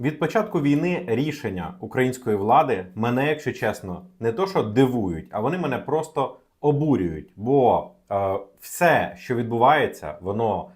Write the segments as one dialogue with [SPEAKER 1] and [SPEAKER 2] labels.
[SPEAKER 1] Від початку війни рішення української влади мене, якщо чесно, не то що дивують, а вони мене просто обурюють. Бо е, все, що відбувається, воно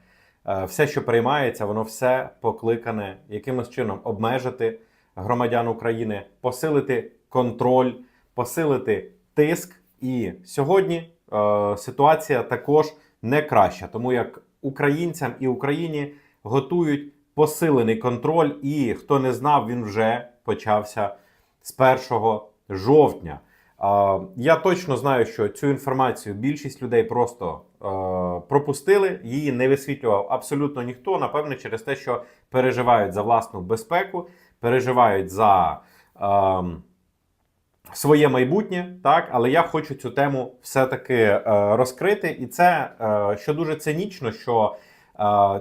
[SPEAKER 1] е, все, що приймається, воно все покликане якимось чином обмежити громадян України, посилити контроль, посилити тиск. І сьогодні е, ситуація також не краща, тому як українцям і Україні готують посилений контроль, і хто не знав, він вже почався з 1 жовтня. Я точно знаю, що цю інформацію більшість людей просто е, пропустили, її не висвітлював абсолютно ніхто. Напевне, через те, що переживають за власну безпеку, переживають за е, своє майбутнє, так, але я хочу цю тему все-таки е, розкрити. І це е, що дуже цинічно, що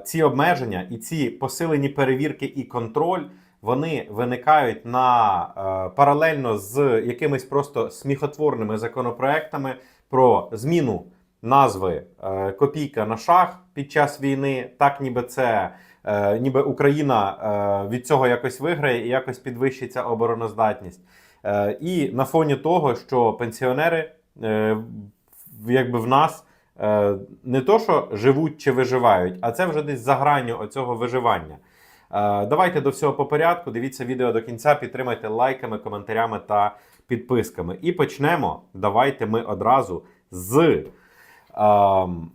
[SPEAKER 1] ці обмеження і ці посилені перевірки і контроль. Вони виникають на е, паралельно з якимись просто сміхотворними законопроектами про зміну назви е, копійка на шах під час війни, так ніби це е, ніби Україна від цього якось виграє і якось підвищиться обороноздатність. І на фоні того, що пенсіонери якби в нас не то, що живуть чи виживають, а це вже десь за гранню оцього виживання. Е, Давайте до всього по порядку. Дивіться відео до кінця, підтримайте лайками, коментарями та підписками. І почнемо. Давайте ми одразу з ем,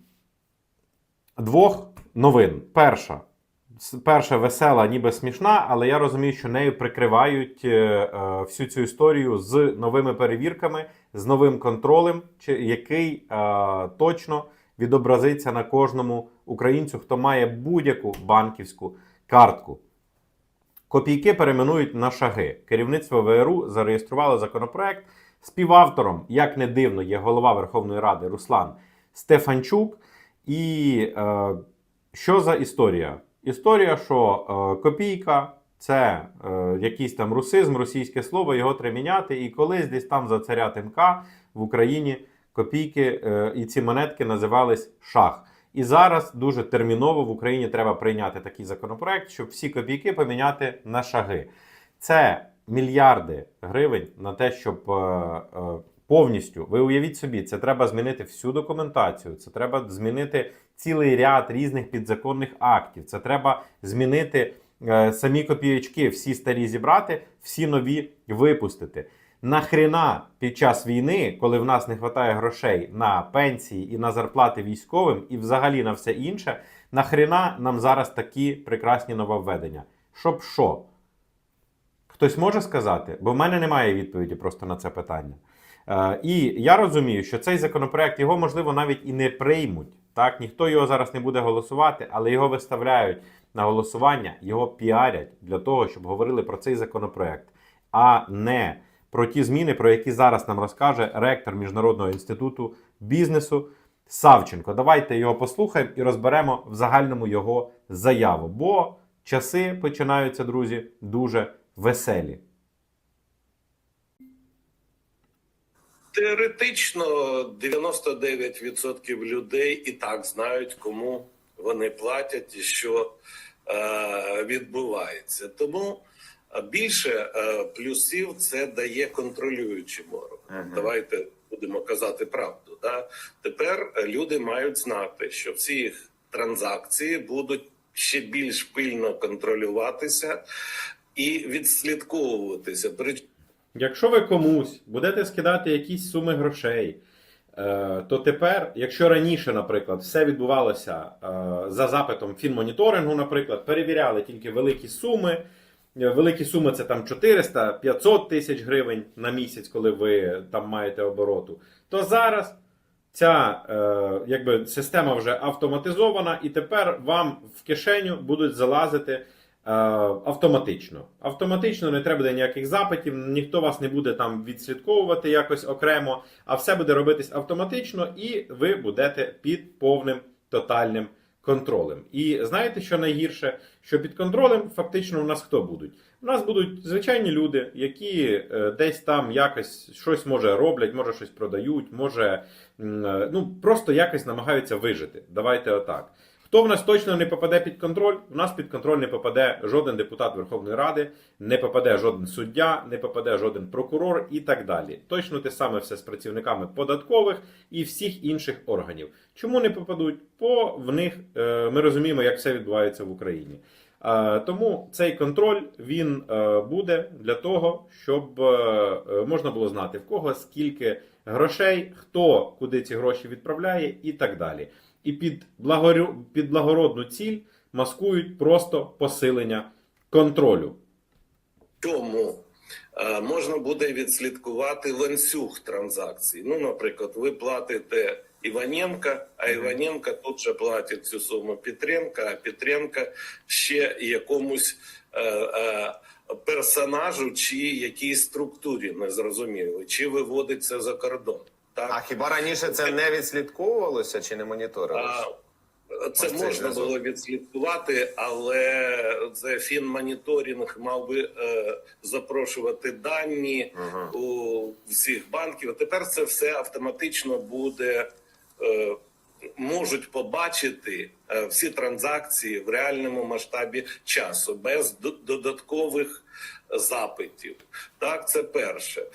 [SPEAKER 1] двох новин. Перша. Перша весела, ніби смішна, але я розумію, що нею прикривають е, е, всю цю історію з новими перевірками, з новим контролем, який е, точно відобразиться на кожному українцю, хто має будь-яку банківську картку. Копійки перейменують на шаги. Керівництво ВРУ зареєструвало законопроект. Співавтором, як не дивно, є голова Верховної Ради Руслан Стефанчук. І е, що за історія? Історія, що е, копійка це е, якийсь там русизм, російське слово, його треба міняти. І колись десь там за царя Тимка в Україні копійки е, і ці монетки називались шах. І зараз дуже терміново в Україні треба прийняти такий законопроект, щоб всі копійки поміняти на шаги. Це мільярди гривень на те, щоб повністю ви уявіть собі, це треба змінити всю документацію, це треба змінити цілий ряд різних підзаконних актів. Це треба змінити е, самі копієчки, всі старі зібрати, всі нові випустити. Нахрена під час війни, коли в нас не вистачає грошей на пенсії і на зарплати військовим, і взагалі на все інше, нахрена нам зараз такі прекрасні нововведення? Щоб що? Хтось може сказати? Бо в мене немає відповіді просто на це питання. Е, і я розумію, що цей законопроект його можливо навіть і не приймуть. Так, ніхто його зараз не буде голосувати, але його виставляють на голосування, його піарять для того, щоб говорили про цей законопроект, а не про ті зміни, про які зараз нам розкаже ректор Міжнародного інституту бізнесу Савченко. Давайте його послухаємо і розберемо в загальному його заяву. Бо часи починаються, друзі, дуже веселі.
[SPEAKER 2] Теоретично 99% людей і так знають, кому вони платять і що е, відбувається. Тому е, більше е, плюсів це дає контролюючим органам. Давайте будемо казати правду. Да? Тепер е, люди мають знати, що всі їх транзакції будуть ще більш пильно контролюватися і відслідковуватися.
[SPEAKER 1] Якщо ви комусь будете скидати якісь суми грошей, е, то тепер, якщо раніше, наприклад, все відбувалося е, за запитом фінмоніторингу, наприклад, перевіряли тільки великі суми. Е, Великі суми це там 400-500 тисяч гривень на місяць, коли ви там маєте обороту. То зараз ця якби, система вже автоматизована, і тепер вам в кишеню будуть залазити автоматично. Автоматично не треба ніяких запитів, ніхто вас не буде там відслідковувати якось окремо, а все буде робитись автоматично, і ви будете під повним тотальним контролем. І знаєте, що найгірше? Що під контролем фактично у нас хто будуть? У нас будуть звичайні люди, які е, десь там якось щось може роблять, може щось продають, може е, ну просто якось намагаються вижити. Давайте отак. Хто в нас точно не попаде під контроль? У нас під контроль не попаде жоден депутат Верховної Ради, не попаде жоден суддя, не попаде жоден прокурор і так далі. Точно те саме все з працівниками податкових і всіх інших органів. Чому не попадуть? Бо в них е, ми розуміємо, як все відбувається в Україні. Е, Тому цей контроль він е, буде для того, щоб можна було знати в кого скільки грошей, хто куди ці гроші відправляє, і так далі. І під, благорю- під благородну ціль маскують просто посилення контролю.
[SPEAKER 2] Чому е, можна буде відслідкувати ланцюг транзакцій? Ну, наприклад, ви платите Іваненка, а Іваненка тут же платить цю суму Петренка, а Петренка ще якомусь е, е, персонажу чи якійсь структурі незрозуміло, чи виводиться за кордон. Так?
[SPEAKER 3] А хіба раніше це не відслідковувалося чи не моніторилося?
[SPEAKER 2] Це
[SPEAKER 3] Ось
[SPEAKER 2] можна
[SPEAKER 3] зв'язок.
[SPEAKER 2] було відслідкувати, але це фінмоніторинг мав би е, запрошувати дані
[SPEAKER 3] Ага.
[SPEAKER 2] у всіх банків. Тепер це все автоматично буде. Е, Можуть побачити е, всі транзакції в реальному масштабі часу без до- додаткових запитів. Так, це перше.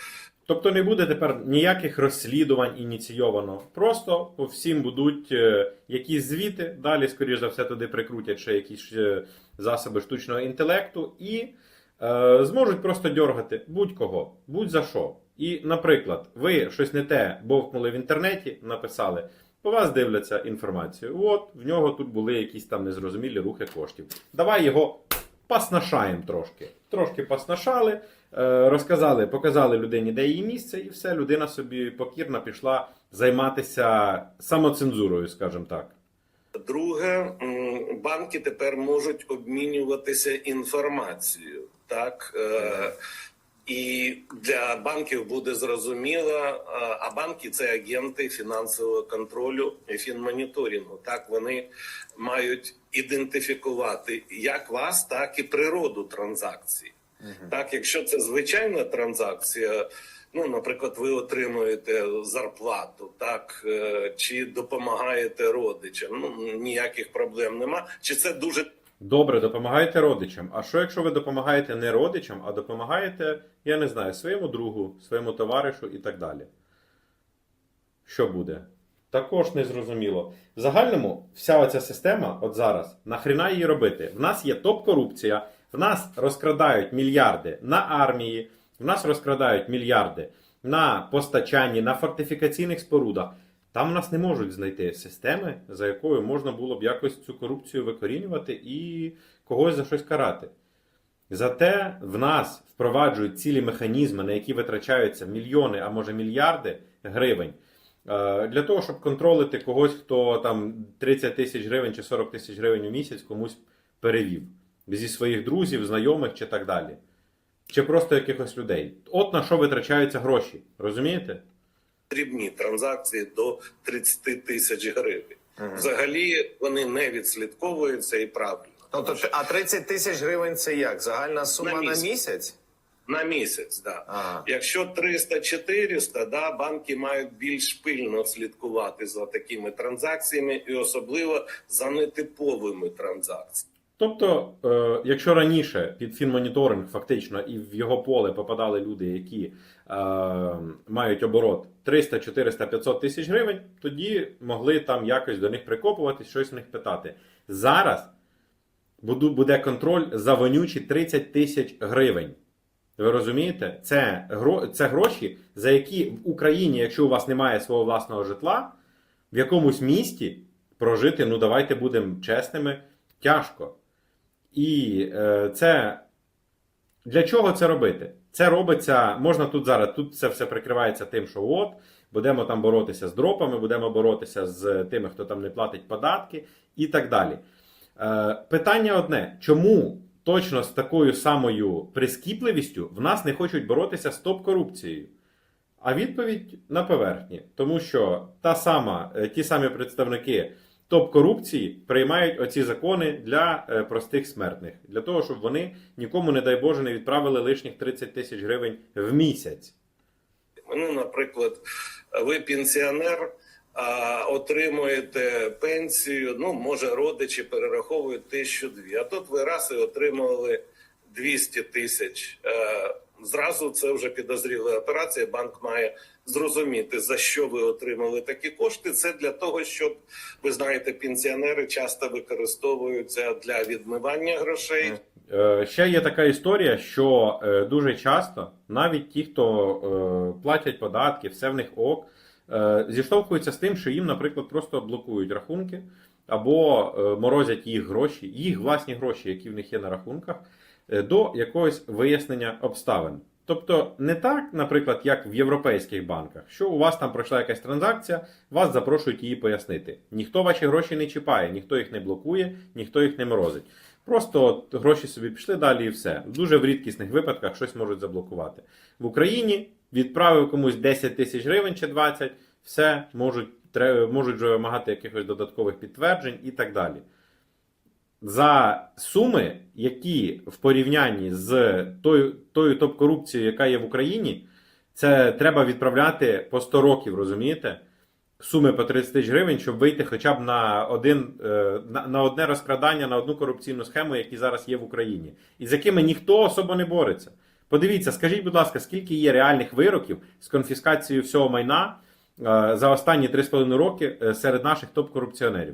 [SPEAKER 1] Тобто не буде тепер ніяких розслідувань ініційовано. Просто всім будуть е, якісь звіти. Далі, скоріш за все, туди прикрутять ще якісь е, засоби штучного інтелекту і е, зможуть просто дьоргати будь-кого, будь-за що. І, наприклад, ви щось не те бовкнули в інтернеті, написали. По вас дивляться інформацію. От в нього тут були якісь там незрозумілі рухи коштів. Давай його паснашаємо трошки. Трошки паснашали, е, розказали, показали людині, де її місце, і все, людина собі покірно пішла займатися самоцензурою, скажімо так.
[SPEAKER 2] Друге, банки тепер можуть обмінюватися інформацією. Так Е, і для банків буде зрозуміло, е, а банки це агенти фінансового контролю і фінмоніторингу. Так вони мають ідентифікувати як вас, так і природу транзакції. Так, якщо це звичайна транзакція, ну, наприклад, ви отримуєте зарплату, так е, чи допомагаєте родичам, ну ніяких проблем нема. Чи це дуже
[SPEAKER 1] Добре, допомагаєте родичам. А що якщо ви допомагаєте не родичам, а допомагаєте, я не знаю, своєму другу, своєму товаришу і так далі? Що буде? Також не зрозуміло. В загальному вся оця система, от зараз, нахріна її робити? В нас є топ-корупція, в нас розкрадають мільярди на армії, в нас розкрадають мільярди на постачанні, на фортифікаційних спорудах. Там в нас не можуть знайти системи, за якою можна було б якось цю корупцію викорінювати і когось за щось карати. Зате в нас впроваджують цілі механізми, на які витрачаються мільйони, а може мільярди гривень, е, для того, щоб контролити когось, хто там 30 тисяч гривень чи 40 тисяч гривень у місяць комусь перевів зі своїх друзів, знайомих чи так далі. Чи просто якихось людей. От на що витрачаються гроші. Розумієте?
[SPEAKER 2] дрібні транзакції до 30 тисяч гривень? Взагалі вони не відслідковуються і правильно.
[SPEAKER 3] Тобто, а 30 тисяч гривень це як? Загальна сума
[SPEAKER 2] На
[SPEAKER 3] на
[SPEAKER 2] місяць.
[SPEAKER 3] місяць?
[SPEAKER 2] На місяць, да.
[SPEAKER 3] Ага.
[SPEAKER 2] Якщо 300-400, да, банки мають більш пильно слідкувати за такими транзакціями, і особливо за нетиповими транзакціями.
[SPEAKER 1] Тобто, е, якщо раніше під фінмоніторинг фактично і в його поле попадали люди, які е, мають оборот 300, 400, 500 тисяч гривень, тоді могли там якось до них прикопуватись, щось в них питати. Зараз буде контроль за вонючі 30 тисяч гривень. Ви розумієте? Це, це гроші, за які в Україні, якщо у вас немає свого власного житла, в якомусь місті прожити, ну давайте будемо чесними, тяжко. І е, це для чого це робити? Це робиться, можна тут зараз, тут це все прикривається тим, що от, будемо там боротися з дропами, будемо боротися з тими, хто там не платить податки і так далі. Е, питання одне: чому точно з такою самою прискіпливістю в нас не хочуть боротися з топ-корупцією? А відповідь на поверхні, тому що та сама, е, ті самі представники топ-корупції приймають оці закони для е, простих смертних, для того, щоб вони нікому, не дай Боже, не відправили лишніх 30 тисяч гривень в місяць.
[SPEAKER 2] Ну, наприклад, ви пенсіонер, отримуєте пенсію, ну, може, родичі перераховують тисячу дві, а тут ви раз і отримали 200 тисяч. Е, Зразу це вже підозріла операція. Банк має зрозуміти, за що ви отримали такі кошти. Це для того, щоб ви знаєте, пенсіонери часто використовуються для відмивання грошей.
[SPEAKER 1] Е, Ще є така історія, що е, дуже часто навіть ті, хто е, платять податки, все в них ок, е, зіштовхуються з тим, що їм, наприклад, просто блокують рахунки або е, морозять їх гроші, їх власні гроші, які в них є на рахунках, е, до якогось вияснення обставин. Тобто не так, наприклад, як в європейських банках, що у вас там пройшла якась транзакція, вас запрошують її пояснити. Ніхто ваші гроші не чіпає, ніхто їх не блокує, ніхто їх не морозить. Просто гроші собі пішли далі і все. Дуже в рідкісних випадках щось можуть заблокувати. В Україні відправив комусь 10 тисяч гривень чи 20, все можуть, можуть вимагати якихось додаткових підтверджень і так далі. За суми, які в порівнянні з тою, тою топ-корупцією, яка є в Україні, це треба відправляти по 100 років, розумієте? Суми по 30 тисяч гривень, щоб вийти хоча б на, один, е, на, на одне розкрадання, на одну корупційну схему, які зараз є в Україні, і з якими ніхто особо не бореться. Подивіться, скажіть, будь ласка, скільки є реальних вироків з конфіскацією всього майна е, за останні 3,5 роки е, серед наших топ-корупціонерів?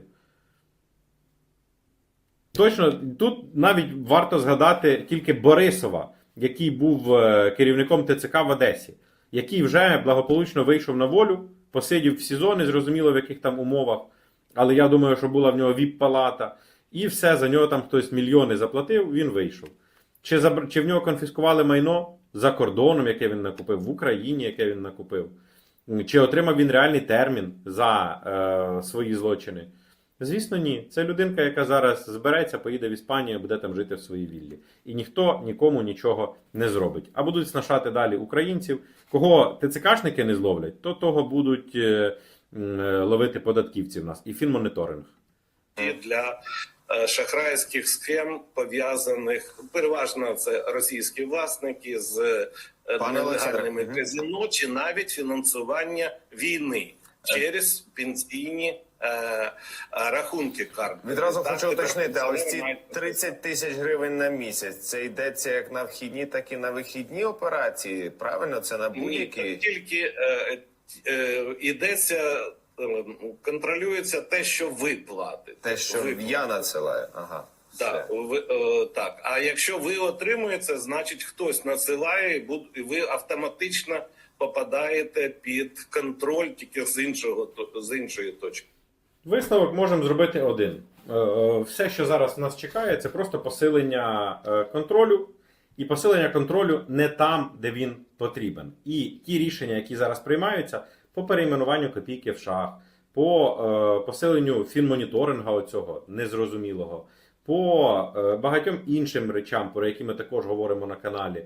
[SPEAKER 1] Точно, тут навіть варто згадати тільки Борисова, який був е, керівником ТЦК в Одесі, який вже благополучно вийшов на волю, посидів в СІЗО, не зрозуміло в яких там умовах, але я думаю, що була в нього віп-палата, і все, за нього там хтось мільйони заплатив, він вийшов. Чи, забр... Чи в нього конфіскували майно за кордоном, яке він накупив, в Україні, яке він накупив? Чи отримав він реальний термін за е, свої злочини? Звісно, ні. Це людинка, яка зараз збереться, поїде в Іспанію, буде там жити в своїй віллі. І ніхто нікому нічого не зробить. А будуть снашати далі українців. Кого ТЦКшники не зловлять, то того будуть е, е, ловити податківці в нас і фінмоніторинг.
[SPEAKER 2] для шахрайських схем пов'язаних переважно це російські власники з е,
[SPEAKER 3] Пане
[SPEAKER 2] нелегальними казино чи навіть фінансування війни через пенсійні е, е, рахунки карт.
[SPEAKER 3] Відразу
[SPEAKER 2] Так,
[SPEAKER 3] хочу уточнити, а ось ці
[SPEAKER 2] пенсіонери
[SPEAKER 3] 30 тисяч гривень на місяць. Це йдеться як на вхідні, так і на вихідні операції. Правильно, це на будь-які.
[SPEAKER 2] тільки е, е, йдеться, е, контролюється те, що ви платите.
[SPEAKER 3] Те, що
[SPEAKER 2] Ви
[SPEAKER 3] я надсилаю. Ага.
[SPEAKER 2] Так, ви, е, так. А якщо ви отримуєте, значить хтось надсилає, і буд- і ви автоматично попадаєте під контроль тільки з іншого то- з іншої точки.
[SPEAKER 1] Висновок можемо зробити один. Е, е, Все, що зараз нас чекає, це просто посилення е, контролю, і посилення контролю не там, де він потрібен. І ті рішення, які зараз приймаються по перейменуванню копійки в шах, по е, посиленню фінмоніторинга оцього незрозумілого, по е, багатьом іншим речам, про які ми також говоримо на каналі,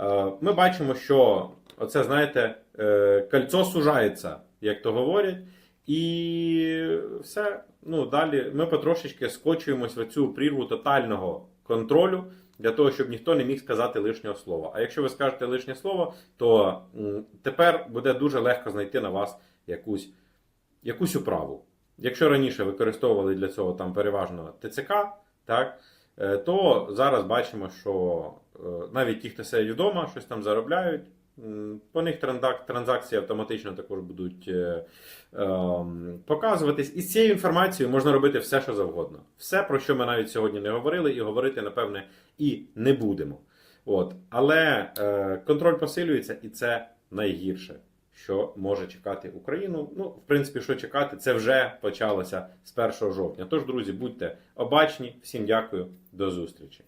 [SPEAKER 1] е, ми бачимо, що оце, знаєте, кольцо сужається, як то говорять. І все. Ну, далі ми потрошечки скочуємось в цю прірву тотального контролю для того, щоб ніхто не міг сказати лишнього слова. А якщо ви скажете лишнє слово, то тепер буде дуже легко знайти на вас якусь, якусь управу. Якщо раніше використовували для цього там переважно ТЦК, так, е, то зараз бачимо, що е, навіть ті, хто сидять вдома, щось там заробляють. М, По них транзакції автоматично також будуть е, ем, показуватись. І з цією інформацією можна робити все, що завгодно. Все, про що ми навіть сьогодні не говорили, і говорити, напевне, і не будемо. От. Але е, контроль посилюється, і це найгірше, що може чекати Україну. Ну, в принципі, що чекати, це вже почалося з 1 жовтня. Тож, друзі, будьте обачні. Всім дякую, до зустрічі.